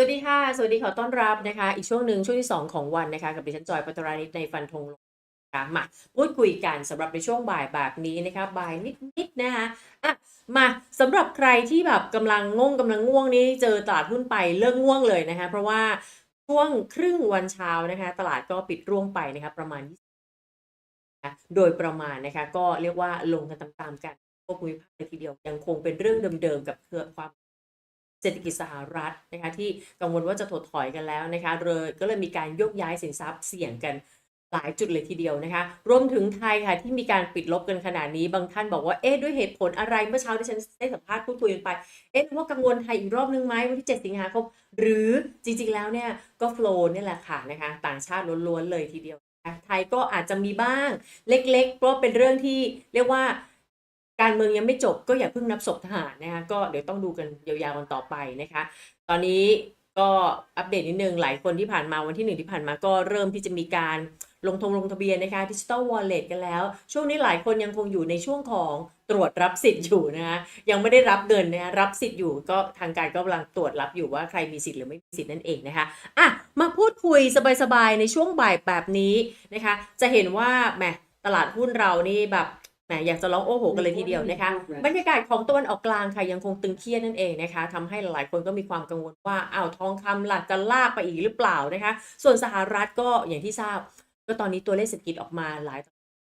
วัสดีค่ะ สวัสดีขอต้อนรับนะคะ อีกช่วงหนึ่งช่วงที่ 2 ของวันนะคะ กับดิฉันจอยปัตรานิตในฟันธงลงนะคะมาพูดคุยกันสำหรับในช่วงบ่ายแบบนี้นะคะบ่ายนิดๆนะคะอะมาสำหรับใครที่แบบกำลังงงกำลังง่วงนี้เจอตลาดหุ้นไปเลิกง่วงเลยนะคะ เพราะว่าช่วงครึ่งวันเช้านะคะ ตลาดก็ปิดร่วงไปนะคะประมาณโดยประมาณนะคะ ก็เรียกว่าลงกันตามๆกันพวกภูมิภาคเลยทีเดียวยังคงเป็นเรื่องเดิมๆกับเครือความ เศรษฐกิจสหรัฐนะคะที่กังวลว่าจะถดถอยกันแล้วนะคะเลยก็เลยมีการยกย้ายสินทรัพย์เสี่ยงกันหลายจุดเลยทีเดียวนะคะรวมถึงไทยค่ะที่มีการปิดลบกันขนาดนี้ บางท่านบอกว่าเอ๊ะด้วยเหตุผลอะไรเมื่อเช้าที่ฉันได้สัมภาษณ์พูดคุยกันไป เอ๊ะว่ากังวลไทยอีกรอบนึงไหมวันที่ 7 สิงหาคมหรือจริงๆแล้วเนี่ยก็โฟล์นี่แหละค่ะนะคะต่างชาติล้วนๆเลยทีเดียวะะไทยก็อาจจะมีบ้างเล็กๆ เพราะเป็นเรื่องที่เรียกว่า การเมืองยังไม่จบก็อย่าเพิ่งนับศพทหารนะคะก็เดี๋ยวต้องดูกันยาวๆกันต่อไปนะคะ ตอนนี้ก็อัปเดตนิดนึงหลายคนที่ผ่านมาวันที่หนึ่งที่ผ่านมาก็เริ่มที่จะมีการลงทงลงทะเบียนนะคะดิจิ t a ลวอลเล็ตกันแล้ว ช่วงนี้หลายคนยังคงอยู่ในช่วงของตรวจรับสิทธิ์อยู่นะคะยังไม่ได้รับเงินนะคะรับสิทธิ์อยู่ก็ทางการก็กำลังตรวจรับอยู่ว่าใครมีสิทธิ์หรือไม่มีสิทธิ์นั่นเองนะคะอะมาพูดคุยสบายๆในช่วงบ่ายแบบนี้นะคะ จะเห็นว่าแหมตลาดหุ้นเรานี่แบบ แหมอยากจะร้องโอ้โหกันเลยทีเดียวนะคะ บรรยากาศของตะวันออกกลางค่ะยังคงตึงเครียดนั่นเองนะคะทำให้หลายๆคนก็มีความกังวลว่าอ้าวทองคำหลักจะลากไปอีกหรือเปล่านะคะ ส่วนสหรัฐก็อย่างที่ทราบ ก็ตอนนี้ตัวเลขเศรษฐกิจออกมาหลาย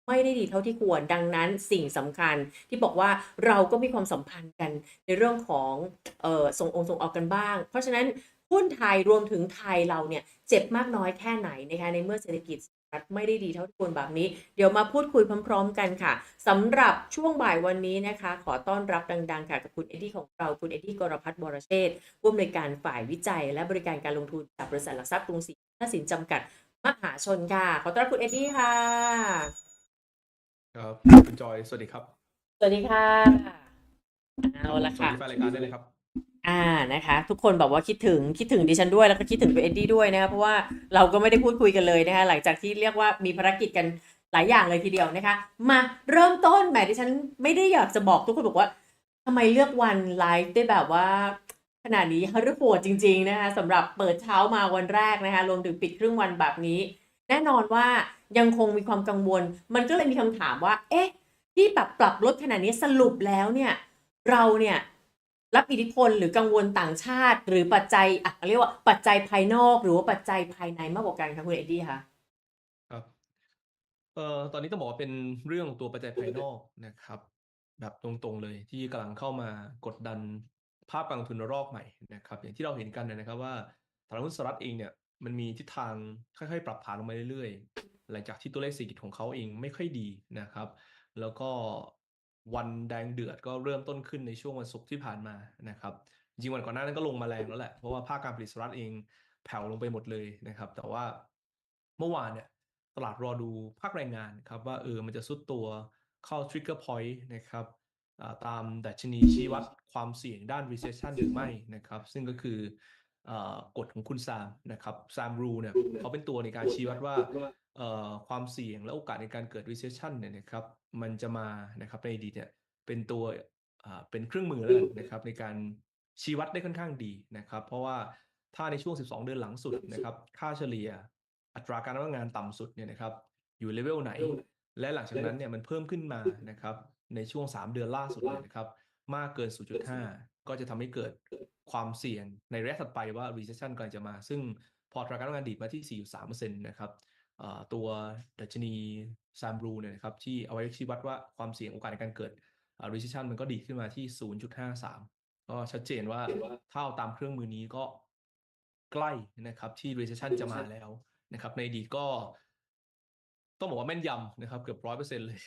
ไม่ได้ดีเท่าที่ควรดังนั้นสิ่งสำคัญที่บอกว่าเราก็มีความสัมพันธ์กันในเรื่องของเอ่อส่งองค์ส่งออกกันบ้าง เพราะฉะนั้นหุ้นไทยรวมถึงไทยเราเนี่ยเจ็บมากน้อยแค่ไหนนะคะในเมื่อเศรษฐกิจสห รัฐไม่ได้ดีเท่าที่ควรแบบนี้ เดี๋ยวมาพูดคุยพร้อม ๆ กันค่ะสำหรับช่วงบ่ายวันนี้นะคะ ขอต้อนรับดัง ๆ ค่ะกับคุณเอ็ดดี้ของเราคุณเอ็ดดี้กรพัฒน์บรเชษฐ์ผู้อำนวยการฝ่ายวิจัย และบริการการลงทุนจากบริษัทหลักทรัพย์กรุงศรีธนสินจำกัดมหาชนค่ะ ขอต้อนรับคุณเอ็ดดี้ค่ะ ครับคุณจอยสวัสดีครับ สวัสดีค่ะเอาละสวัสค่ะดีแฟนรายการได้เลยครับ อ่านะคะ ทุกคนบอกว่าคิดถึงคิดถึงดิฉันด้วยแล้วก็คิดถึงคุณเอ็ดดี้ด้วยนะคะเพราะว่าเราก็ไม่ได้พูดคุยกันเลยนะคะหลังจากที่เรียกว่ามีภารกิจกันหลายอย่างเลยทีเดียวนะคะ มาเริ่มต้นแหมดิฉันไม่ได้อยากจะบอกทุกคนบอกว่าทำไมเลือกวันไลฟ์ได้แบบว่าขนาดนี้ฮาร์ดโหดจริง ๆนะคะสำหรับเปิดเช้ามาวันแรกนะคะรวมถึงปิดครึ่งวันแบบนี้ แน่นอนว่ายังคงมีความกังวล มันก็เลยมีคำถามว่า เอ๊ะ ที่แบบปรับลดขนาดนี้สรุปแล้วเนี่ย เราเนี่ย รับอิทธิพลหรือกังวลต่างชาติ หรือปัจจัยอะเรียกว่าปัจจัยภายนอก หรือว่าปัจจัยภายในมากกว่ากันคะคุณเอ็ดดี้คะครับเอ่อตอนนี้ต้องบอกว่าเป็นเรื่องตัวปัจจัยภายนอกนะครับ แบบตรงๆเลยที่กำลังเข้ามากดดันภาพการลงทุนรอกใหม่นะครับ อย่างที่เราเห็นกันนะครับว่าตลาดหุ้นสหรัฐเองเนี่ยมันมีทิศทางค่อยๆ ปรับฐานลงมาเรื่อยๆ หลังจากที่ตัวเลขเศรษฐกิจของเขาเองไม่ค่อยดีนะครับ แล้วก็ วันแดงเดือดก็เริ่มต้นขึ้นในช่วงวันศุกร์ที่ผ่านมานะครับจริงวันก่อนหน้านั้นก็ลงมาแรงแล้วแหละ เพราะว่าภาคการผลิตสหรัฐเองแผ่วลงไปหมดเลยนะครับ แต่ว่าเมื่อวานเนี่ยตลาดรอดูภาคแรงงานครับว่าเออมันจะซุดตัวเข้า trigger point นะครับตามดัชนีชี้วัดความเสี่ยงด้าน recession หรือไม่นะครับ ซึ่งก็คืออกฎของคุณซามนะครับซามรูเนี่ยเขาเป็นตัวในการชี้วัดว่า ความเสี่ยงและโอกาสในการเกิด recession เนี่ยนะครับมันจะมานะครับในอดีตเนี่ยเป็นตัวอ่าเป็นเครื่องมือแล้วกันนะครับในการชี้วัดได้ค่อนข้างดีนะครับ เพราะว่าถ้าในช่วง 12 เดือนหลังสุดนะครับค่าเฉลี่ยอัตราการว่างงานต่ำสุดเนี่ยนะครับอยู่เลเวลไหน และหลังจากนั้นเนี่ยมันเพิ่มขึ้นมานะครับในช่วง 3 เดือนล่าสุดเนี่ยนะครับมากเกิน 0.5 ก็จะทำให้เกิดความเสี่ยงในระยะถัดไปว่า recession กำลังจะมา ซึ่งพออัตราการว่างงานดีดมาที่ 4.3%นะครับเอ่อ ตัวดัชนีซามรูเนี่ยนะครับที่เอาไว้ชี้วัดว่าความเสี่ยงโอกาสในการเกิดอ่า recession มันก็ดีขึ้นมาที่ 0.53 ก็ชัดเจนว่าถ้าเอาตามเครื่องมือนี้ก็ใกล้นะครับที่ recession จะมาแล้วนะครับในดีก็ต้องบอกว่าแม่นยำนะครับเกือบร้อยเปอร์เซ็นเลย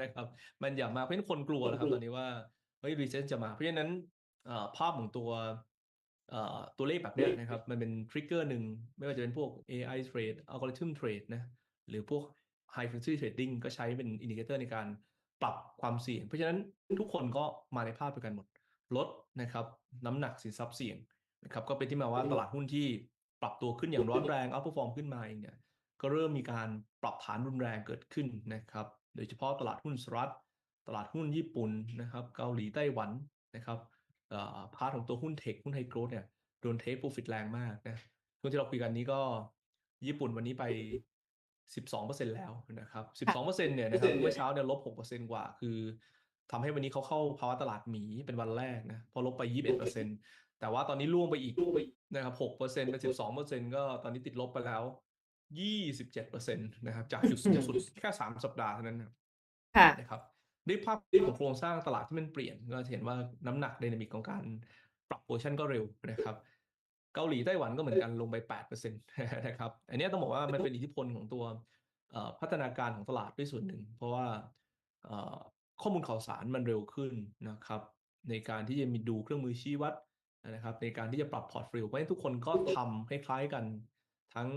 นะครับแม่นยำมากเพราะฉะนั้นคนกลัวนะครับตอนนี้ว่าเฮ้ย recession จะมา เพราะฉะนั้นภาพของตัว ตัวเลขแบบนี้นะครับ มันเป็นทริกเกอร์หนึ่งไม่ว่าจะเป็นพวก AI trade algorithm trade นะหรือพวก high frequency trading ก็ใช้เป็นอินดิเคเตอร์ในการปรับความเสี่ยง เพราะฉะนั้นทุกคนก็มาในภาพเดียวกันหมด ลดนะครับน้ำหนักสินทรัพย์เสี่ยงนะครับก็เป็นที่มาว่าตลาดหุ้นที่ปรับตัวขึ้นอย่างร้อนแรงอัพฟอร์มขึ้นมาเองเนี่ยก็เริ่มมีการปรับฐานรุนแรงเกิดขึ้นนะครับโดยเฉพาะตลาดหุ้นสหรัฐตลาดหุ้นญี่ปุ่นนะครับเกาหลีไต้หวันนะครับ พาร์ทของตัวหุ้นเทคหุ้นไฮโกรดเนี่ยโดนเทคโปรฟิตแรงมากนะช่วงที่เราคุยกันนี้ก็ญี่ปุ่นวันนี้ไป 12%แล้วนะครับ 12%เนี่ยนะครับเมื่อเช้าเนี่ยลบ 6%กว่า คือทำให้วันนี้เขาเข้าภาวะตลาดหมีเป็นวันแรกนะ พอลบไป 21%แต่ว่าตอนนี้ล่วงไปอีกนะครับ6%เป็น12%ก็ตอนนี้ติดลบไปแล้ว 27%นะครับ จากจุดสูงสุดแค่ 3 สัปดาห์เท่านั้นนะค่ะนะครับ ด้วยภาพของโครงสร้างตลาดที่มันเปลี่ยนก็จะเห็นว่าน้ำหนักไดนามิกของการปรับโพชั่นก็เร็วนะครับเกาหลีไต้หวันก็เหมือนกันลงไป8%นะครับอันเนี้ยต้องบอกว่ามันเป็นอิทธิพลของตัวเอ่อพัฒนาการของตลาดด้วยส่วนหนึ่ง เพราะว่าเอ่อข้อมูลข่าวสารมันเร็วขึ้นนะครับ ในการที่จะมีดูเครื่องมือชี้วัดนะครับ ในการที่จะปรับพอร์ตโฟลิโอเพราะฉะนั้นทุกคนก็ทำคล้ายๆกัน ทั้ง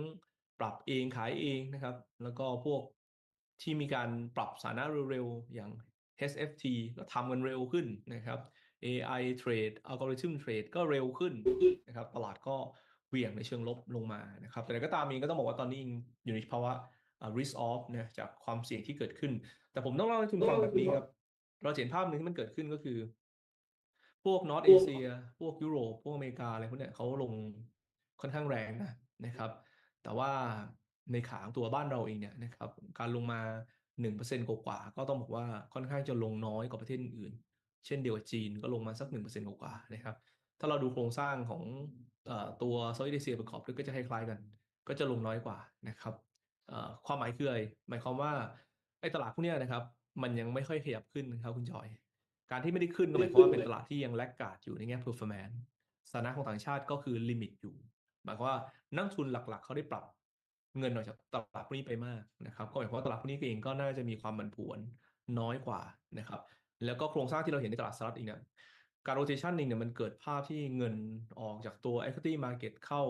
ปรับเองขายเองนะครับ แล้วก็พวกที่มีการปรับสถานะเร็วๆ อย่าง HFT ก็ทำกันเร็วขึ้นนะครับ AI trade algorithm trade ก็เร็วขึ้นนะครับตลาดก็เหวี่ยงในเชิงลบลงมานะครับแต่ก็ตามเองก็ต้องบอกว่าตอนนี้อยู่ในภาวะ risk off นะจากความเสี่ยงที่เกิดขึ้น แต่ผมต้องเล่าให้คุณฟังแบบนี้ครับ เราเห็นภาพหนึ่งที่มันเกิดขึ้นก็คือ พวกนอร์ t เอเชียพวกยุโรป พวกอเมริกาอะไรพวกเนี้ยเขาลงค่อนข้างแรงนะนะครับ แต่ว่าในขาของตัวบ้านเราเองเนี่ยนะครับ การลงมา 1%กว่าๆก็ต้องบอกว่าค่อนข้างจะลงน้อยกว่าประเทศอื่นๆเช่นเดียวกับจีนก็ลงมาสัก1%กว่าๆนะครับ ถ้าเราดูโครงสร้างของเอ่อตัวเซาท์อีสเอเชียประกอบด้วยก็จะคล้ายๆกัน ก็จะลงน้อยกว่านะครับเอ่อความหมายคืออะไรหมายความว่าไอ้ตลาดพวกเนี้ยนะครับ มันยังไม่ค่อยขยับขึ้นนะครับคุณจอย การที่ไม่ได้ขึ้นก็หมายความว่าเป็นตลาดที่ยังแลกการ์ดอยู่ในแง่ performance สถานะของต่างชาติก็คือลิมิตอยู่ หมายความว่านักทุนหลักๆ เขาได้ปรับ เงินออกจากตลาดพวกนี้ไปมากนะครับก็หมายความว่าตลาดพวกนี้เองก็น่าจะมีความผันผวนน้อยกว่านะครับ แล้วก็โครงสร้างที่เราเห็นในตลาดสหรัฐเองเนี่ยการ rotation เองเนี่ยมันเกิดภาพที่เงินออกจากตัว equity market เข้า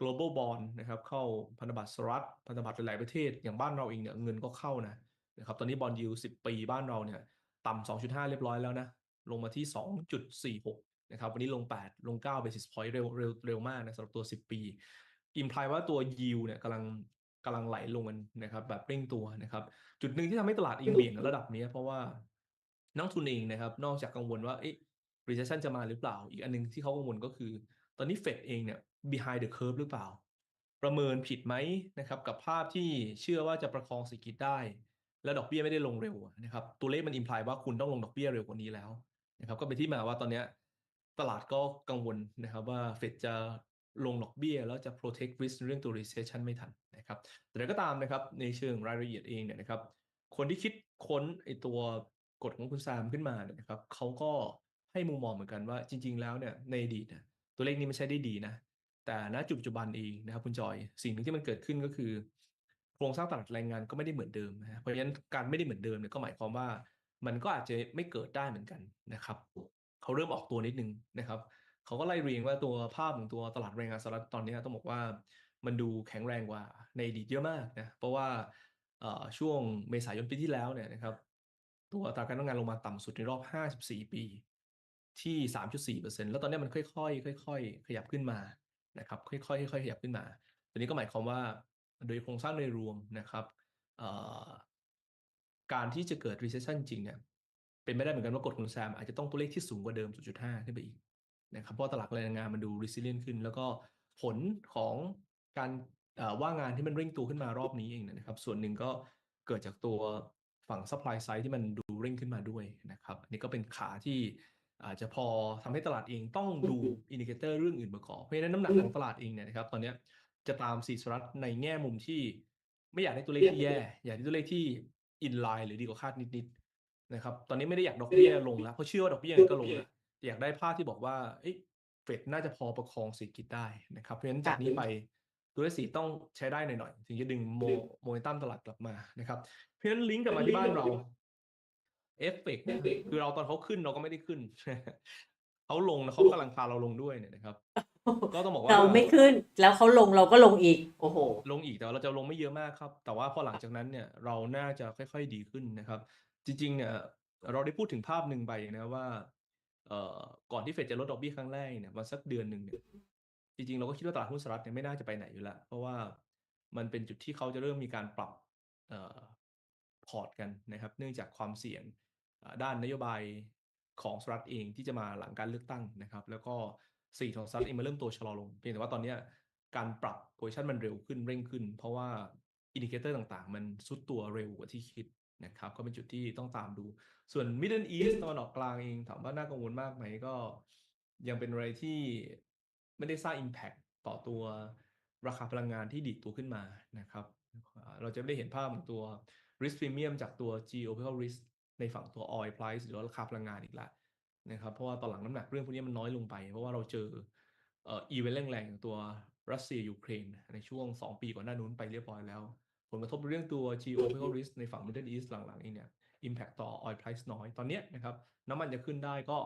global bond นะครับ เข้าพันธบัตรสหรัฐพันธบัตรหลายประเทศอย่างบ้านเราเองเนี่ยเงินก็เข้านะนะครับตอนนี้บอลยู10ปีบ้านเราเนี่ยต่ำ2.5เรียบร้อยแล้วนะ ลงมาที่2.46นะครับวันนี้ลง8ลง9 basis point เร็วเร็วเร็วมากนะสำหรับตัว10ปี อิมพลายว่าตัว yield เนี่ยกำลังกำลังไหลลงกันนะครับแบบเร่งตัวนะครับ จุดหนึ่งที่ทำให้ตลาดอิงเบี่ยงระดับเนี้ยเพราะว่านักทุนเองนะครับ นอกจากกังวลว่าเอ๊ะ recession จะมาหรือเปล่า อีกอันหนึงที่เขากังวลก็คือ ตอนนี้เฟดเองเนี่ย behind the curve หรือเปล่า ประเมินผิดไหมนะครับ กับภาพที่เชื่อว่าจะประคองเศรษฐกิจได้ แล้วดอกเบี้ยไม่ได้ลงเร็วอะนะครับ ตัวเลขมันอิมพลายว่าคุณต้องลงดอกเบี้ยเร็วกว่านี้แล้วนะครับ ก็เป็นที่มาว่าตอนเนี้ยตลาดก็กังวลนะครับ ว่าเฟดจะ ลงดอกเบี้ยแล้วจะ protect risk เรื่องตัว recession ไม่ทันนะครับ แต่ก็ตามนะครับในเชิงรายละเอียดเองเนี่ยนะครับ คนที่คิดค้นไอตัวกฎของคุณแซมขึ้นมาเนี่ยนะครับเขาก็ให้มุมมองเหมือนกันว่าจริง ๆ แล้วเนี่ยในอดีตเนี่ยตัวเลขนี้ไม่ใช่ได้ดีนะ แต่ณจุดปัจจุบันเองนะครับคุณจอยสิ่งหนึ่งที่มันเกิดขึ้นก็คือ โครงสร้างตลาดแรงงานก็ไม่ได้เหมือนเดิมนะเพราะฉะนั้นการไม่ได้เหมือนเดิมเนี่ยก็หมายความว่า มันก็อาจจะไม่เกิดได้เหมือนกันนะครับเขาเริ่มออกตัวนิดนึงนะครับ เขาก็ไล่เรียงว่าตัวภาพของตัวตลาดแรงงานสหรัฐตอนนี้ต้องบอกว่ามันดูแข็งแรงกว่าในอดีตเยอะมากนะเพราะว่าช่วงเมษายนปีที่แล้วเนี่ยนะครับตัวอัตราการจ้างงานลงมาต่ำสุดในรอบ 54 ปี ที่ 3.4%แล้วตอนนี้มันค่อยๆ ค่อย ๆ ขยับขึ้นมานะครับค่อยๆค่อยๆขยับขึ้นมาตัวนี้ก็หมายความว่าโดยโครงสร้างโดยรวมนะครับการที่จะเกิด recession จริงเนี่ยเป็นไม่ได้เหมือนกันว่ากฎของแซมอาจจะต้องตัวเลขที่สูงกว่าเดิม 0.5 ขึ้นไปอีก นะครับเพราะว่าตลาดแรงงานมันดู resilient ขึ้น แล้วก็ผลของการเอ่อว่างงานที่มันเร่งตัวขึ้นมารอบนี้เองเนยนะครับ ส่วนหนึ่งก็เกิดจากตัวฝั่ง supply side ที่มันดูเร่งขึ้นมาด้วยนะครับอันนี้ก็เป็นขาที่อาจจะพอทำให้ตลาดเองต้องดูอินดิเคเตอร์เรื่องอื่นประกอบ เพราะฉะนั้นน้ำหนักของตลาดเองเนี่ยนะครับตอนเนี้ยจะตามสีสหรัฐในแง่มุมที่ ไม่อยากได้ตัวเลขที่แย่ อยากได้ตัวเลขที่อินไลน์หรือดีกว่าคาดนิดๆนะครับตอนนี้ไม่ได้อยากดอกเบี้ยลงแล้วเพราะเชื่อว่าดอกเบี้ยก็ลงแล้วแต่ อยากได้ภาพที่บอกว่าเอ้ยเฟดน่าจะพอประคองเศรษฐกิจได้นะครับ เพราะฉะนั้นจากนี้ไปตัวเลขสีต้องใช้ได้หน่อยๆถึงจะดึงโมโมเมนตัมตลาดกลับมานะครับ เพราะฉะนั้นลิงก์กลับมาที่บ้านเราเอฟเฟกต์เนี่ยคือเราตอนเขาขึ้นเราก็ไม่ได้ขึ้นเขาลงแล้วเขากำลังพาเราลงด้วยเนี่ยนะครับ ก็ต้องบอกว่าเราไม่ขึ้น แล้วเขาลงเราก็ลงอีก โอ้โห ลงอีกแต่ว่าเราจะลงไม่เยอะมากครับ แต่ว่าพอหลังจากนั้นเนี่ย เราน่าจะค่อย ๆดีขึ้นนะครับ จริง ๆ เนี่ย เราได้พูดถึงภาพหนึ่งไปนะว่า เอ่อก่อนที่เฟดจะลดดอกเบี้ยครั้งแรกเนี่ยมาสักเดือนหนึ่งเนี่ยจริงๆเราก็คิดว่าตลาดหุ้นสหรัฐเนี่ยไม่น่าจะไปไหนอยู่แล้ว เพราะว่ามันเป็นจุดที่เขาจะเริ่มมีการปรับเอ่อพอร์ตกันนะครับ เนื่องจากความเสี่ยงด้านนโยบายของสหรัฐเองที่จะมาหลังการเลือกตั้งนะครับ แล้วก็เศรษฐกิจของสหรัฐเองมันเริ่มโตชะลอลงเพียงแต่ว่าตอนนี้การปรับโพ i ชันมันเร็วขึ้นเร่งขึ้น เพราะว่าอินดิเคเตอร์ต่างๆ มันซุดตัวเร็วกว่าที่คิด นะครับก็เป็นจุดที่ต้องตามดู ส่วน Middle East ตะวันออกกลางเองถามว่าน่ากังวลมากไหมก็ ยังเป็นอะไรที่ไม่ได้สร้าง Impact ต่อตัวราคาพลังงานที่ดีดตัวขึ้นมานะครับเราจะไม่ได้เห็นภาพของตัว risk premium จากตัว geopolitical risk ในฝั่งตัว oil price หรือว่าราคาพลังงานอีกแล้วนะครับเพราะว่าตอนหลังน้ำหนักเรื่องพวกนี้มันน้อยลงไป เพราะว่าเราเจอเอีเวนต์แรงๆตัวรัสเซียยูเครนในช่วง 2 ปีก่อนหน้านู้นไปเรียบร้อยแล้ว ผลกระทบเรื่องตัว geopolitical risk ในฝั่ง Middle East หลังๆนี้เนี่ย impact ต่อ oil price น้อย ตอนนี้นะครับน้ำมันจะขึ้นได้ก็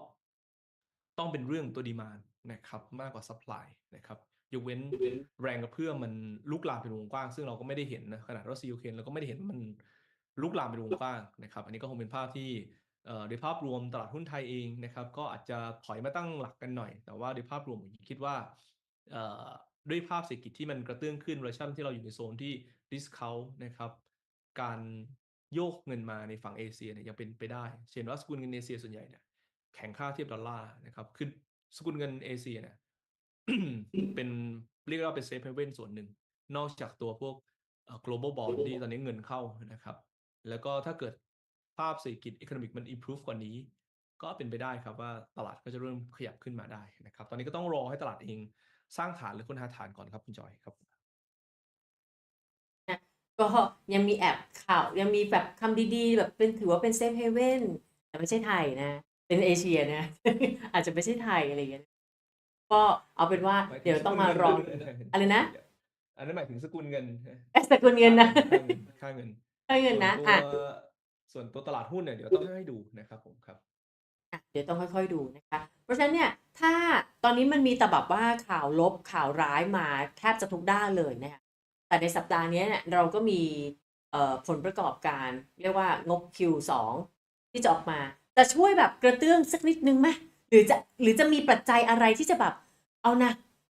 ต้องเป็นเรื่องตัวดีมานนะครับมากกว่า supply นะครับยกเว้นแรงกระเพื่อมมันลุกลามเป็นวงกว้าง ซึ่งเราก็ไม่ได้เห็นนะขนาดรัสเซียยูเครนเราก็ไม่ได้เห็นมันลุกลามเป็นวงกว้างนะครับ อันนี้ก็คงเป็นภาพที่โดยภาพรวมตลาดหุ้นไทยเองนะครับ ก็อาจจะถอยมาตั้งหลักกันหน่อย แต่ว่าโดยภาพรวมผมคิดว่าด้วยภาพเศรษฐกิจที่มันกระเตื้องขึ้นเรชันที่เราอยู่ในโซนที่ discount นะครับการโยกเงินมาในฝั่งเอเชียเนี่ยยังเป็นไปได้ เช่นว่าสกุลเงินเอเชียส่วนใหญ่เนี่ยแข็งค่าเทียบดอลลาร์นะครับคือสกุลเงินเอเชียเนี่ยเป็นเรียกว่าเป็นเซฟเฮเว่นส่วนหนึ่ง นอกจากตัวพวก global bond ที่ตอนนี้เงินเข้านะครับ แล้วก็ถ้าเกิดภาพเศรษฐกิจ economic มัน improve กว่านี้ ก็เป็นไปได้ครับว่าตลาดก็จะเริ่มขยับขึ้นมาได้นะครับ ตอนนี้ก็ต้องรอให้ตลาดเองสร้างฐานหรือค้นหาฐานก่อนครับคุณจอยครับ ก็ยังมีแอบข่าวยังมีแบบคำดีๆ แบบเป็นถือว่าเป็นเซฟเฮเว่นแต่ไม่ใช่ไทยนะ เป็นเอเชียนะ อาจจะไม่ใช่ไทยอะไรอย่างเงี้ยก็เอาเป็นว่าหมายถึงเดี๋ยวต้องมารอสกุลเงินอะไรนะ อันนั้นหมายถึงสกุลเงินแอสกุลเงินนะค่าเงินค่าเงินนะส่วอะตัวส่วนตัวตลาดหุ้นเนี่ยเดี๋ยวต้องให้ดูนะครับผมครับอะเดี๋ยวต้องค่อยๆดูนะคะ เพราะฉะนั้นเนี่ยถ้าตอนนี้มันมีแต่แบบว่าข่าวลบข่าวร้ายมาแทบจะทุกด้านเลยนะคะ แต่ในสัปดาห์นี้เนี่ยเราก็มีเอ่อผลประกอบการ เรียกว่างบ Q2 ที่จะออกมาจะช่วยแบบกระเตื้องสักนิดนึงไหมหรือจะหรือจะมีปัจจัยอะไรที่จะแบบเอานะ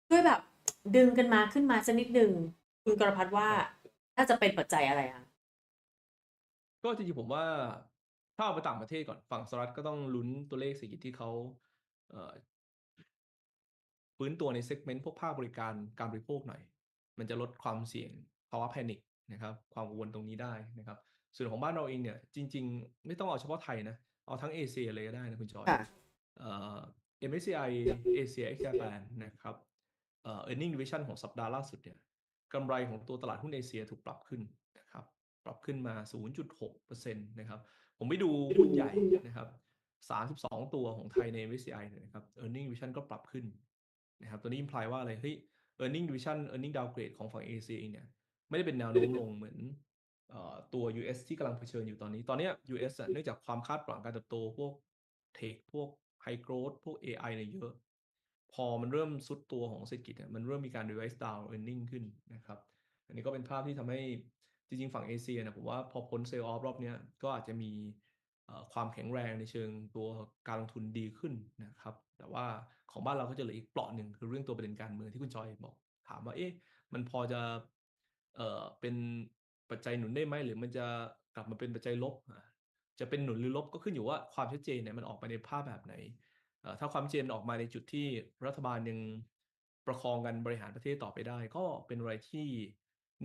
ช่วยแบบดึงกันมาขึ้นมาสักนิดนึงคุณกรพัฒน์ว่าน่าจะเป็นปัจจัยอะไรคะก็จริงๆผมว่าถ้าเอาไปต่างประเทศก่อนฝั่งสหรัฐก็ต้องลุ้นตัวเลขเศรษฐกิจที่เขาเอ่อฟื้นตัวในเซกเมนต์พวกภาคบริการการบริโภคหน่อย มันจะลดความเสี่ยงภาวะแพนิคนะครับความกังวลตรงนี้ได้นะครับ ส่วนของบ้านเราเองเนี่ยจริง ๆ ไม่ต้องเอาเฉพาะไทยนะเอาทั้งเอเชียเลยก็ได้นะคุณจอยค่ะเอ่อ MSCI Asia X Japan นะครับเอ่อ earning division ของสัปดาห์ล่าสุดเนี่ยกำไรของตัวตลาดหุ้นเอเชียถูกปรับขึ้นนะครับปรับขึ้นมา 0.6%นะครับ ผมไปดูหุ้นใหญ่นะครับ 32 ตัวของไทยใน MSCI เนี่ยนะครับ earning division ก็ปรับขึ้นนะครับ ตัวนี้ imply ว่าอะไรเฮ้ย earning division earning downgrade ของฝั่งเอเชียเองเนี่ยไม่ได้เป็นแนวโน้มลงเหมือนเอ่อตัว US ที่กำลังเผชิญอยู่ตอนนี้ ตอนเนี้ย US อะเนื่องจากความคาดหวังการเติบโตพวกเทคพวก High Growth พวก AI เนี่ยเยอะ พอมันเริ่มซุดตัวของเศรษฐกิจเนี่ยมันเริ่มมีการ revise down earning ขึ้นนะครับ อันนี้ก็เป็นภาพที่ทำให้จริงๆ ฝั่งเอเชียเนี่ยผมว่าพอพ้นเซลล์ออฟรอบเนี้ยก็อาจจะมีเอ่อความแข็งแรงในเชิงตัวการลงทุนดีขึ้นนะครับ แต่ว่าของบ้านเราก็จะเหลืออีกเปราะหนึ่งคือเรื่องตัวประเด็นการเมืองที่คุณจอยบอก ถามว่าเอ๊ะมันพอจะเอ่อเป็นปัจจัยหนุนได้ไหมหรือมันจะกลับมาเป็นปัจจัยลบอะจะเป็นหนุนหรือลบก็ขึ้นอยู่ว่าความชัดเจนเนี่ยมันออกมาในภาพแบบไหนเอ่อถ้าความชัดเจนออกมาในจุดที่รัฐบาลยังประคองกันบริหารประเทศต่อไปได้ ก็เป็นอะไรที่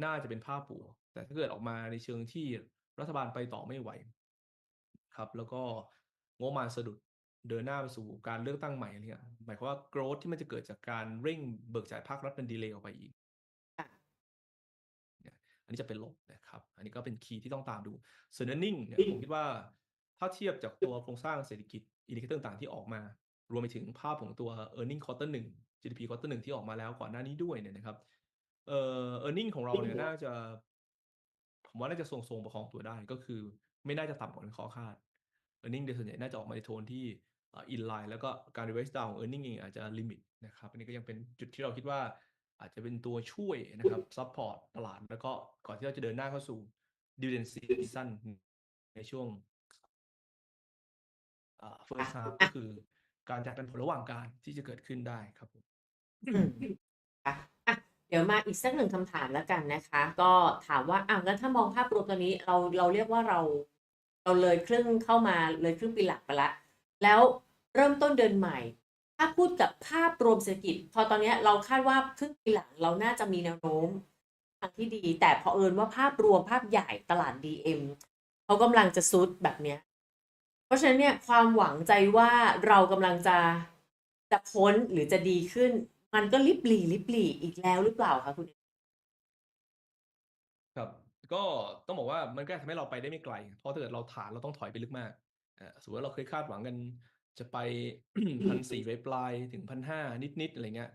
น่าจะเป็นภาพบวกแต่ถ้าเกิดออกมาในเชิงที่รัฐบาลไปต่อไม่ไหว ครับ แล้วก็งบมาสะดุด เดินหน้าไปสู่การเลือกตั้งใหม่อะไรเงี้ยหมายความว่า growth ที่มันจะเกิดจากการเร่งเบิกจ่ายภาครัฐมันดีเลย์ออกไปอีกค่ะเนี่ยอันนี้จะเป็นลบนะครับ อันนี้ก็เป็นคีย์ที่ต้องตามดูส่วน earning เนี่ยผมคิดว่าถ้าเทียบจากตัวโครงสร้างเศรษฐกิจอินดิเคเตอร์ต่างๆที่ออกมา รวมไปถึงภาพของตัว earning quarter หนึ่ง GDP quarter หนึ่งที่ออกมาแล้วก่อนหน้านี้ด้วยเนี่ยนะครับ เอ่อ earning ของเราเนี่ยน่าจะ ผมว่าน่าจะทรงๆประคองตัวได้ก็คือ ไม่น่าจะต่ำกว่าที่เคาะคาด earning โดยส่วนใหญ่น่าจะออกมาในโทนที่ อ่า inline แล้วก็การ revise down ของ earning เองอาจจะลิมิตนะครับอันนี้ก็ยังเป็นจุดที่เราคิดว่าอาจจะเป็นตัวช่วยนะครับซัปพอร์ตตลาดแล้วก็ก่อนที่เราจะเดินหน้าเข้าสู่ dividend season ในช่วงอ่า first half ก็คือการจ่ายปันผลระหว่างการที่จะเกิดขึ้นได้ครับผมอืมค่ะอะเดี๋ยวมาอีกสักหนึ่งคำถามแล้วกันนะคะ ก็ถามว่าอ้าวงั้นถ้ามองภาพรวมตอนนี้เราเราเรียกว่าเรา เราเลยครึ่งเข้ามาเลยครึ่งปีหลักไปแล้ว แล้วเริ่มต้นเดือนใหม่ ถ้าพูดกับภาพรวมเศรษฐกิจ พอตอนนี้เราคาดว่าครึ่งปีหลังเราน่าจะมีแนวโน้มทางที่ดี แต่พอเอิญว่าภาพรวมภาพใหญ่ตลาด DM เขากำลังจะซุดแบบเนี้ย เพราะฉะนั้นเนี่ยความหวังใจว่าเรากำลังจะจะพ้นหรือจะดีขึ้น มันก็ลิบหลีลิบหลีอีกแล้วหรือเปล่าคะคุณครับ ก็ต้องบอกว่ามันก็ทำให้เราไปได้ไม่ไกล เพราะถ้าเกิดเราฐานเราต้องถอยไปลึกมาก อ่าสมมุติว่าเราเคยคาดหวังกันจะไป1,400ปลายๆถึง1,500นิดๆอะไรเงี้ย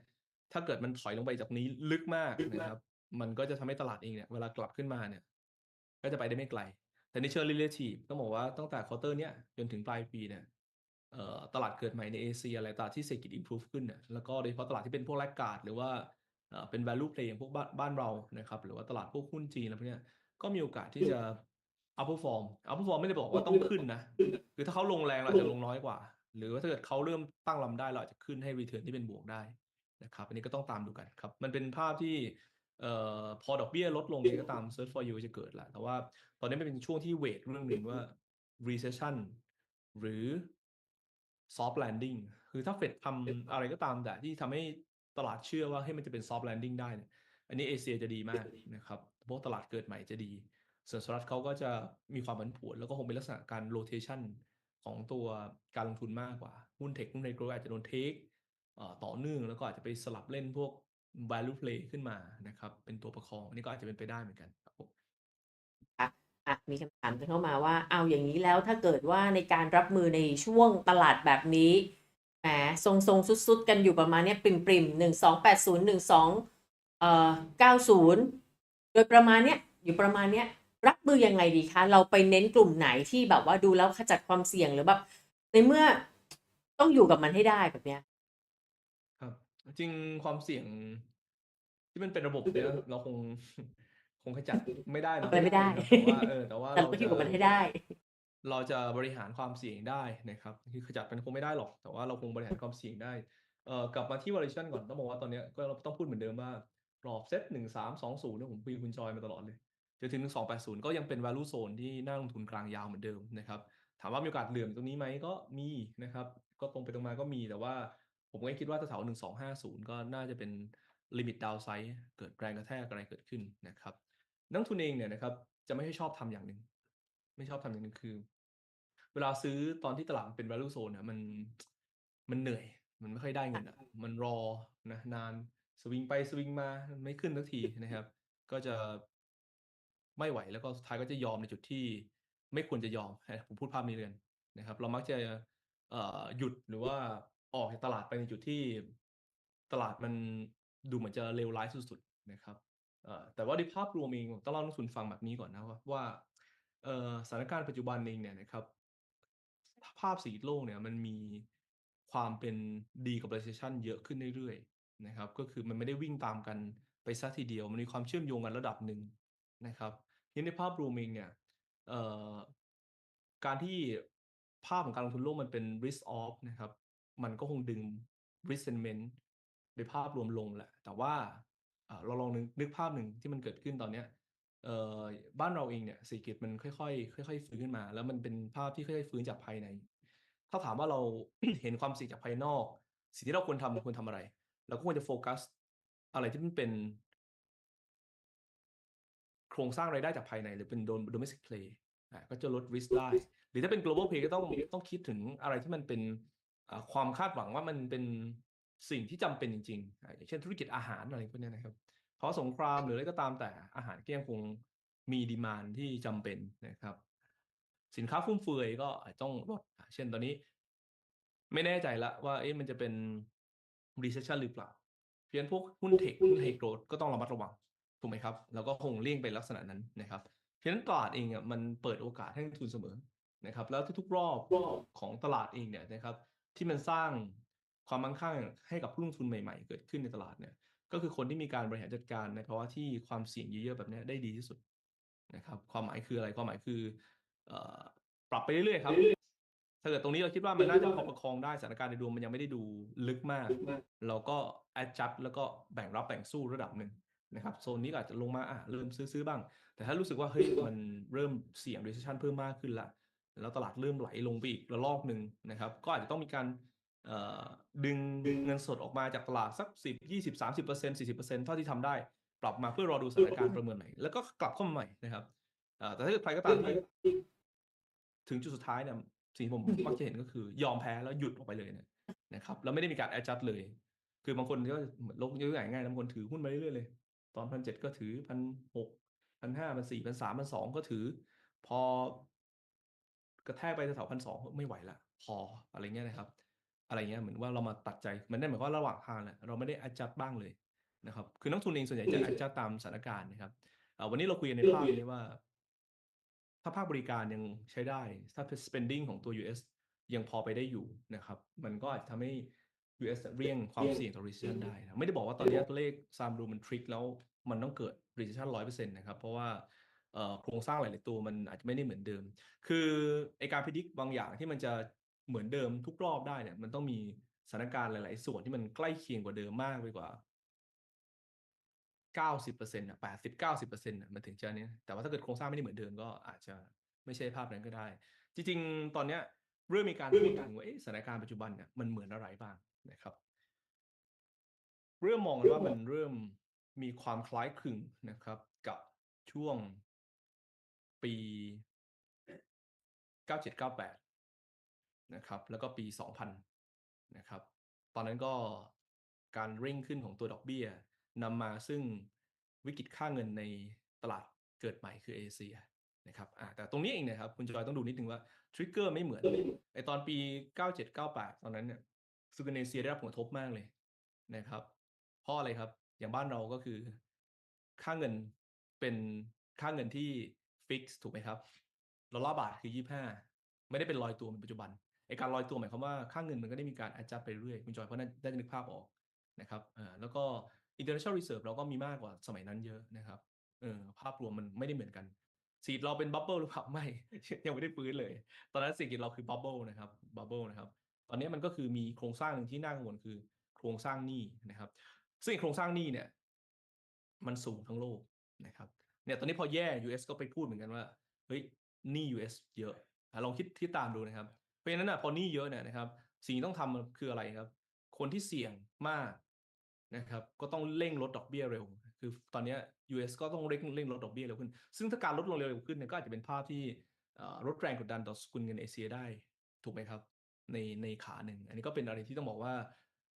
ถ้าเกิดมันถอยลงไปจากนี้ลึกมากนะครับ มันก็จะทำให้ตลาดเองเนี่ยเวลากลับขึ้นมาเนี่ย ก็จะไปได้ไม่ไกล แต่ในเชิง relative ต้องบอกว่าตั้งแต่ควอเตอร์เนี้ยจนถึงปลายปีเนี่ยเอ่อตลาดเกิดใหม่ในเอเชียอะไรตลาดที่เศรษฐกิจ improve ขึ้นเนี่ยแล้วก็โดยเฉพาะตลาดที่เป็นพวก laggard หรือว่าเอ่อเป็น value play อย่างพวกบ้านบ้านเรานะครับ หรือว่าตลาดพวกหุ้นจีนอะไรพวกเนี้ยก็มีโอกาสที่จะ outperform outperform ไม่ได้บอกว่าต้องขึ้นนะคือถ้าเขาลงแรงเราจะลงน้อยกว่า หรือว่าถ้าเกิดเขาเริ่มตั้งลำได้เราอาจจะขึ้นให้ return ที่เป็นบวกได้นะครับ อันนี้ก็ต้องตามดูกันครับ มันเป็นภาพที่เอ่อพอดอกเบี้ยลดลงยังไงก็ตาม search for yield จะเกิดแหละแต่ว่าตอนนี้มันเป็นช่วงที่เวตเรื่องหนึ่งว่า recession หรือ soft landing คือถ้าเฟดทำอะไรก็ตามแต่ที่ทำให้ตลาดเชื่อว่าให้มันจะเป็น soft landing ได้เนี่ยอันนี้เอเชียจะดีมากนะครับเพราะตลาดเกิดใหม่จะดี ส่วนสหรัฐเขาก็จะมีความผันผวน แล้วก็คงเป็นลักษณะการ rotation ของตัวการลงทุนมากกว่า หุ้นเทคหุ้นในโกลอาจจะโดนเทคต่อเนื่องแล้วก็อาจจะไปสลับเล่นพวก value play ขึ้นมานะครับ เป็นตัวประคองอันนี้ก็อาจจะเป็นไปได้เหมือนกันครับผมอะมีคำถามเข้ามาว่าเอาอย่างนี้แล้วถ้าเกิดว่าในการรับมือในช่วงตลาดแบบนี้แหมทรงทรงสุดๆ กันอยู่ประมาณเนี้ยปริมปริมหนึ่งสองแปดศูนย์หนึ่งสองเอ่อเก้าศูนย์โดยประมาณเนี้ยอยู่ประมาณเนี้ย รับมือยังไงดีคะ เราไปเน้นกลุ่มไหนที่แบบว่าดูแล้วขจัดความเสี่ยงหรือแบบในเมื่อต้องอยู่กับมันให้ได้แบบเนี้ย ครับ จริงความเสี่ยง ที่มันเป็นระบบเนี่ยเราคง คงขจัดไม่ได้ทำเนาะอะไรไม่ได้นะครับแต่ว่าเออแต่ว่าแต่เราเราก็อยู่จะกับมันให้ได้ เราจะบริหารความเสี่ยงได้นะครับคือขจัดมันคงไม่ได้หรอก แต่ว่าเราคงบริหารความเสี่ยงได้เอ่อกลับมาที่ valuation ก่อนต้องบอกว่าตอนเนี้ยก็เราต้องพูดเหมือนเดิมว่ากรอบเซตหนึ่งสามสองศูนย์เนี่ยผมคุยกับคุณจอยมาตลอดเลย จนถึงสองแปดศูนย์ก็ยังเป็น value zone ที่น่าลงทุนกลางยาวเหมือนเดิมนะครับ ถามว่ามีโอกาสเหลื่อมตรงนี้ไหมก็มีนะครับ ก็ตรงไปตรงมาก็มีแต่ว่าผมก็คิดว่าถ้าแถวหนึ่งสองห้าศูนย์ก็น่าจะเป็นลิมิตดาวไซด์เกิดแรงกระแทกอะไรเกิดขึ้นนะครับ นักทุนเองเนี่ยนะครับจะไม่ค่ชอบทำอย่างหนึ่ง ไม่ชอบทำอย่างหนึ่งคือ เวลาซื้อตอนที่ตลาดเป็น value zone เนี่ยมันมันเหนื่อยมันไม่ค่อยได้เงินอะมันรอนะนานสวิงไปสวิงมาไม่ขึ้นสักทีนะครับ ก็จะ ไม่ไหวแล้วก็สุดท้ายก็จะยอมในจุดที่ไม่ควรจะยอมผมพูดภาพนี้เลยนนะครับ เรามักจะหยุดหรือว่าออกจากตลาดไปในจุดที่ตลาดมันดูเหมือนจะเลวร้ายสุดๆนะครับแต่ว่าในภาพรวมเองผมต้องเล่านักลงทุนฟังแบบนี้ก่อนนะว่าสถานการณ์ปัจจุบันเองเนี่ยนะครับ ภาพเศรษฐกิจโลกเนี่ยมันมีความเป็นดีกับ recession เยอะขึ้นเรื่อยๆนะครับ ก็คือมันไม่ได้วิ่งตามกันไปซะทีเดียว มันมีความเชื่อมโยงกันระดับหนึ่ง นะครับทีนี้ในภาพรวมเองเนี่ยการที่ภาพของการลงทุนโลกมันเป็น risk off นะครับ มันก็คงดึง risk sentiment โดยภาพรวมลงแหละ แต่ว่าเราลองนึกนึกภาพหนึ่งที่มันเกิดขึ้นตอนเนี้ยบ้านเราเองเนี่ยเศรษฐกิจมันค่อยๆค่อยๆฟื้นขึ้นมา แล้วมันเป็นภาพที่ค่อยๆฟื้นจากภายใน ถ้าถามว่าเราเห็นความเสี่ยงจากภายนอก สิ่งที่เราควรทำควรทำอะไร เราก็ควรจะโฟกัสอะไรที่มันเป็น โครงสร้างรายได้จากภายในหรือเป็น dom- domestic play ก็จะลด risk ได้ หรือถ้าเป็น global play ก็ต้องต้องคิดถึงอะไรที่มันเป็นความคาดหวังว่ามันเป็นสิ่งที่จำเป็นจริงๆ อย่างเช่นธุรกิจอาหารอะไรพวกนี้นะครับ เพราะสงครามหรืออะไรก็ตามแต่อาหารก็ยังคงมีดีมานที่จำเป็นนะครับ สินค้าฟุ่มเฟือยก็ต้องลด เช่นตอนนี้ ไม่แน่ใจละว่าเอ๊ะมันจะเป็น recession หรือเปล่า เพราะฉะนั้นพวกหุ้นเทคหุ้นไฮโกรดก็ต้องระมัดระวัง ถูกไหมครับแล้วก็คงเลี่ยงไปลักษณะนั้นนะครับเพราะฉะนั้นตลาดเองอะมันเปิดโอกาสให้นักลงทุนเสมอนะครับ แล้วทุกๆรอบของตลาดเองเนี่ยนะครับที่มันสร้างความมั่งคั่งให้กับผู้ลงทุนใหม่ๆ เกิดขึ้นในตลาดเนี่ยก็คือคนที่มีการบริหารจัดการในภาวะที่ความเสี่ยงเยอะๆแบบเนี้ยได้ดีที่สุดนะครับ ความหมายคืออะไรความหมายคือเอ่อปรับไปเรื่อยๆครับถ้าเกิดตรงนี้เราคิดว่ามันน่าจะพอประคองได้สถานการณ์ในดวงมันยังไม่ได้ดูลึกมาก เราก็ adjust แล้วก็แบ่งรับแบ่งสู้ระดับหนึ่ง นะครับโซนนี้ก็อาจจะลงมาอะเริ่มซื้อๆบ้าง แต่ถ้ารู้สึกว่าเฮ้ยมันเริ่มเสี่ยง recession เพิ่มมากขึ้นละแล้วตลาดเริ่มไหลลงไปอีกระลอกหนึ่งนะครับ ก็อาจจะต้องมีการเอ่อดึงเงินสดออกมาจากตลาดสัก10 20 30 40 เท่าที่ทำได้ ปรับมาเพื่อรอดูสถานการณ์ประเมินใหม่แล้วก็กลับเข้ามาใหม่นะครับเอ่อแต่ถ้าเกิดใครก็ตามที่ถึงจุดสุดท้ายเนี่ยสิ่งที่ผมมักจะเห็นก็คือยอมแพ้แล้วหยุดออกไปเลยเนี่ยนะครับแล้วไม่ได้มีการ adjust เลย คือบางคนก็เหมือนลงเยอะใหญ่ง่ายนะบางคนถือหุ้นมาเรื่อยๆเลย ตอนพันเจ็ดก็ถือพันหกพันห้าพันสี่พันสามพันสองก็ถือ พอกระแทกไปแถวพันสองไม่ไหวละพออะไรเงี้ยนะครับ อะไรเงี้ยเหมือนว่าเรามาตัดใจมันได้หมายความว่าระหว่างทางแหละเราไม่ได้ adjust บ้างเลยนะครับ คือนักทุนเองส่วนใหญ่จะ adjust ตามสถานการณ์นะครับเอ่อวันนี้เราคุยกันในภาพนี้ว่า ถ้าภาคบริการยังใช้ได้ ถ้า spending ของตัว US ยังพอไปได้อยู่นะครับ มันก็อาจจะทำให้ US เลี่ยงความเสี่ยงต่อ recession ได้นะไม่ได้บอกว่าตอนนี้ตัวเลขซามรูมันทริกแล้วมันต้องเกิด recession ร้อยเปอร์เซ็นต์นะครับ เพราะว่าโครงสร้างหลาย ๆ ตัวมันอาจจะไม่ได้เหมือนเดิม คือไอการพิจิตบางอย่างที่มันจะเหมือนเดิมทุกรอบได้เนี่ย มันต้องมีสถานการณ์หลาย ๆ ส่วนที่มันใกล้เคียงกว่าเดิมมากไปกว่าเก้าสิบเปอร์เซ็นต์อะแปดสิบเก้าสิบเปอร์เซ็นต์อะมันถึงจะเนี้ยแต่ว่าถ้าเกิดโครงสร้างไม่ได้เหมือนเดิมก็อาจจะไม่ใช่ภาพนั้นก็ได้ จริง ๆ ตอนเนี้ยเริ่มมีการพูดถึงว่าเอ๊ะสถานการณ์ปัจจุบันเนี่ยมันเหมือนอะไรบ้าง นะครับ เริ่มมองกันว่ามันเริ่มมีความคล้ายคลึงนะครับ กับช่วงปีเก้าเจ็ดเก้าแปดนะครับ แล้วก็ปีสองพันนะครับ ตอนนั้นก็การเร่งขึ้นของตัวดอกเบี้ยนำมาซึ่งวิกฤตค่าเงินในตลาดเกิดใหม่คือเอเชียนะครับอ่าแต่ตรงนี้เองนะครับ คุณจอยต้องดูนิดนึงว่าทริกเกอร์ไม่เหมือนไอตอนปี 9798 ตอนนั้นเนี่ย ซูกเนเซียได้รับผลกระทบมากเลยนะครับ เพราะอะไรครับ อย่างบ้านเราก็คือ ค่าเงินเป็นค่าเงินที่ฟิกซ์ถูกไหมครับดอลลาร์บาทคือ25ไม่ได้เป็นลอยตัวเหมือนปัจจุบันไอการลอยตัวหมายความว่าค่าเงินมันก็ได้มีการ adjust ไปเรื่อยคุณจอยเพราะนั้นได้นึกภาพออกนะครับอ่าแล้วก็ international reserve เราก็มีมากกว่าสมัยนั้นเยอะนะครับเออภาพรวมมันไม่ได้เหมือนกันสีดเราเป็นบับเบิลหรือเปล่าไม่ ยังไม่ได้ฟื้นเลย ตอนนั้นสิ่งที่เราคือบับเบิลนะครับบับเบิลนะครับ ตอนนี้มันก็คือมีโครงสร้างหนึ่งที่น่ากังวลคือโครงสร้างหนี้นะครับ ซึ่งโครงสร้างหนี้เนี่ย มันสูงทั้งโลกนะครับ เนี่ยตอนนี้พอแย่ US ก็ไปพูดเหมือนกันว่าเฮ้ยหนี้ US เยอะอะลองคิดที่ตามดูนะครับ เพราะฉะนั้นนะพอหนี้เยอะเนี่ยนะครับ สิ่งที่ต้องทำคืออะไรครับ คนที่เสี่ยงมากนะครับ ก็ต้องเร่งลดดอกเบี้ยเร็ว คือตอนนี้ย US ก็ต้องเร่งเร่งลดดอกเบี้ยเร็วขึ้น ซึ่งถ้าการลดลงเร็วขึ้นเนี่ยก็อาจจะเป็นภาพที่ลดแรงกดดันต่อสกุลเงินเอเชียได้ถูกไหมครับ ในในขาหนึ่ง อันนี้ก็เป็นอะไรที่ต้องบอกว่า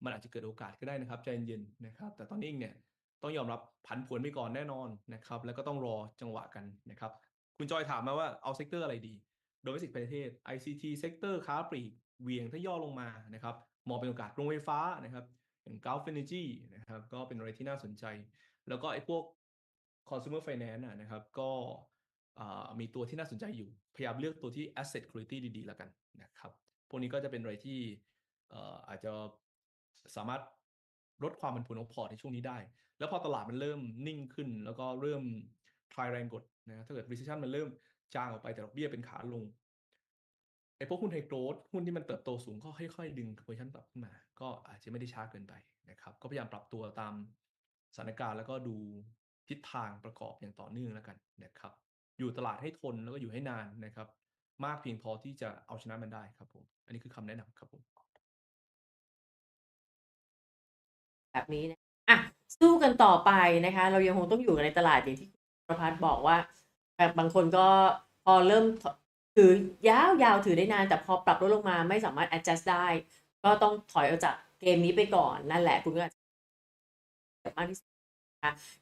มันอาจจะเกิดโอกาสก็ได้นะครับใจเย็นๆนะครับ แต่ตอนนี้เนี่ยต้องยอมรับผันผวนไปก่อนแน่นอนนะครับ แล้วก็ต้องรอจังหวะกันนะครับ คุณจอยถามมาว่าเอาเซกเตอร์อะไรดีโดยสิกประเทศ ICT เซกเตอร์ค้าปลีกเวียงถ้าย่อลงมานะครับมองเป็นโอกาสโรงไฟฟ้านะครับอย่าง Gulf Energy นะครับก็เป็นอะไรที่น่าสนใจ แล้วก็ไอ้พวก consumer finance นะนะครับก็มีตัวที่น่าสนใจอยู่ พยายามเลือกตัวที่ asset quality ดีๆ แล้วกันนะครับ วกนี้ก็จะเป็นอะไรที่เอ่ออาจจะสามารถลดความผันผวนของพอร์ตในช่วงนี้ได้ แล้วพอตลาดมันเริ่มนิ่งขึ้น แล้วก็เริ่มคลายแรงกดนะถ้าเกิด recession มันเริ่มจางออกไปแต่ดอกเบี้ยเป็นขาลงไอ้พวกหุ้นไฮโกรดหุ้นที่มันเติบโตสูงก็ค่อยๆ ดึง position กลับขึ้นมา ก็อาจจะไม่ได้ช้าเกินไปนะครับ ก็พยายามปรับตัวตามสถานการณ์แล้วก็ดูทิศทางประกอบอย่างต่อเนื่องแล้วกันนะครับ อยู่ตลาดให้ทนแล้วก็อยู่ให้นานนะครับ มากเพียงพอที่จะเอาชนะมันได้ครับผม อันนี้คือคำแนะนำครับผม แบบนี้นะอะสู้กันต่อไปนะคะ เรายังคงต้องอยู่กันในตลาดอย่างที่ประพัฒน์บอกว่าแบบบางคนก็พอเริ่มถือยาวยาวถือได้นาน แต่พอปรับลดลงมาไม่สามารถ adjust ได้ ก็ต้องถอยออกจากเกมนี้ไปก่อนนั่นแหละคุณก็อาจจะมากที่สุด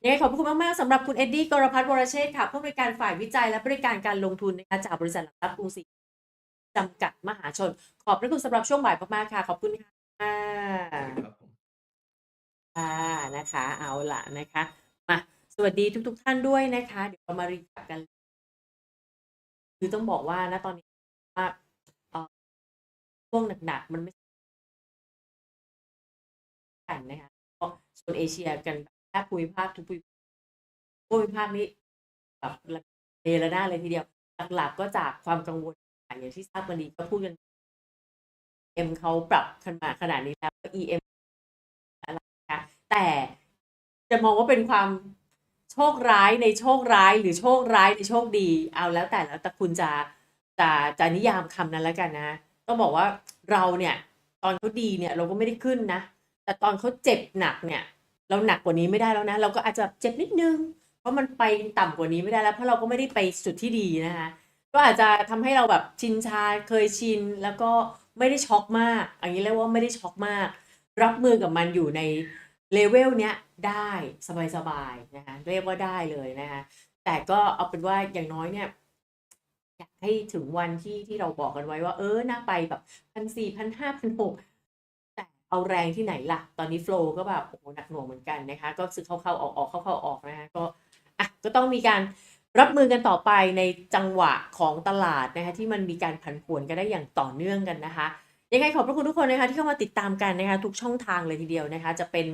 ยังไงขอบคุณมากๆสำหรับคุณเอ็ดดี้กรพัฒน์วรเชษฐ์ค่ะผู้บริการฝ่ายวิจัยและบริการการลงทุนนะคะจากบริษัทหลักทรัพย์กรุงศรีจำกัดมหาชน ขอบพระคุณสำหรับช่วงบ่ายมากๆค่ะ ขอบคุณค่ะครับผมค่ะนะคะ เอาละนะคะมาสวัสดีทุก ๆ ท่านด้วยนะคะ เดี๋ยวเรามารีแคปกัน คือต้องบอกว่าณตอนนี้ว่าเอ่อช่วงหนักๆมันไม่กันนะคะก็โซนเอเชียกันแทบ ภูมิภาคทุกภูมิภูมิภาคนี้แบบระเนระนาเลยทีเดียว หลักๆก็จากความกังวลอย่างที่ทราบกันดีก็พูดกันเอ็มเขาปรับขึ้นมาขนาดนี้แล้ว EM อะไรนะแต่จะมองว่าเป็นความโชคร้ายในโชคร้ายหรือโชคร้ายในโชคดี เอาแล้วแต่แล้วแต่คุณจะจะจะนิยามคำนั้นแล้วกันนะต้องบอกว่าเราเนี่ย ตอนเขาดีเนี่ย เราก็ไม่ได้ขึ้นนะ แต่ตอนเขาเจ็บหนักเนี่ย เราหนักกว่านี้ไม่ได้แล้วนะ เราก็อาจจะเจ็บนิดนึง เพราะมันไปต่ำกว่านี้ไม่ได้แล้วเพราะเราก็ไม่ได้ไปจุดที่ดีนะคะก็อาจจะทำให้เราแบบชินชาเคยชินแล้วก็ไม่ได้ช็อกมาก อันนี้เรียกว่าไม่ได้ช็อกมาก รับมือกับมันอยู่ในเลเวลเนี้ยได้สบายๆนะคะเรียกว่าได้เลยนะคะแต่ก็เอาเป็นว่าอย่างน้อยเนี่ยอยากให้ถึงวันที่ที่เราบอกกันไว้ว่าเออน่าไปแบบพันสี่พันห้าพันหก เอาแรงที่ไหนล่ะ ตอนนี้โฟล์ก็แบบโอ้โหหนักหน่วงเหมือนกันนะคะ ก็ซื้อเข้าๆออกๆเข้าๆออกนะคะก็อะก็ต้องมีการรับมือกันต่อไปในจังหวะของตลาดนะคะที่มันมีการผันผวนกันได้อย่างต่อเนื่องกันนะคะยังไงขอบพระคุณทุกคนนะคะที่เข้ามาติดตามกันนะคะทุกช่องทางเลยทีเดียวนะคะ จะเป็น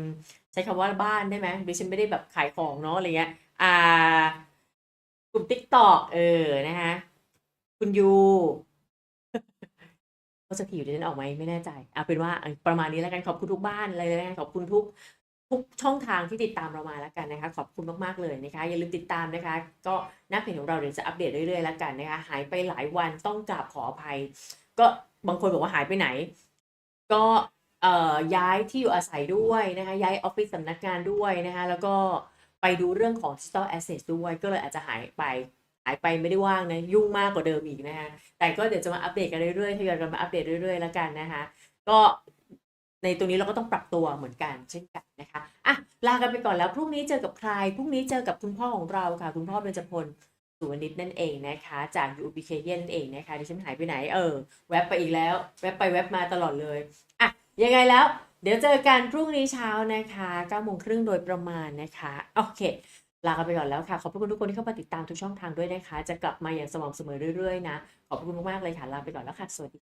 ใช้คำว่าบ้านได้ไหมดิฉันไม่ได้แบบขายของเนาะอะไรเงี้ยอ่ากลุ่ม t ิ k t o k เออนะคะคุณยู ก็จะถีบดิฉันออกไหมไม่แน่ใจเอาเป็นว่าประมาณนี้แล้วกันขอบคุณทุกบ้านเลยแล้วกันขอบคุณทุกทุกช่องทางที่ติดตามเรามาแล้วกันนะคะ ขอบคุณมากๆเลยนะคะ อย่าลืมติดตามนะคะ ก็หน้าเพจของเราเดี๋ยวจะอัปเดตเรื่อยๆแล้วกันนะคะ หายไปหลายวันต้องกราบขออภัย ก็บางคนบอกว่าหายไปไหน ก็เอ่อย้ายที่อยู่อาศัยด้วยนะคะ ย้ายออฟฟิศสำนักงานด้วยนะคะ แล้วก็ไปดูเรื่องของ digital asset ด้วยก็เลยอาจจะหายไปายไปไม่ได้ว่างนะยุ่งมากกว่าเดิมอีกนะคะแต่ก็เดี๋ยวจะมาอัปเดตกันเรื่อยๆทยอยกันมาอัปเดตเรื่อยๆแล้วกันนะคะก็ในตรงนี้เราก็ต้องปรับตัวเหมือนกันเช่นกันนะคะอะลากันไปก่อนแล้วพรุ่งนี้เจอกับใครพรุ่งนี้เจอกับคุณพ่อของเราค่ะ คุณพ่อเบญจพลสุวรรณิตนั่นเองนะคะ จาก UBK นั่นเองนะคะดิฉันหายไปไหนเออแวบไปอีกแล้ว แวบไปแวบมาตลอดเลยอะยังไงแล้ว เดี๋ยวเจอกันพรุ่งนี้เช้านะคะ9โมงครึ่งโดยประมาณนะคะโอเค ลากันไปก่อนแล้วค่ะ ขอบพระคุณทุกคนที่เข้ามาติดตามทุกช่องทางด้วยนะคะ จะกลับมาอย่างสม่ำเสมอเรื่อยๆนะ ขอบพระคุณมากๆเลยค่ะ ลาไปก่อนแล้วค่ะ สวัสดี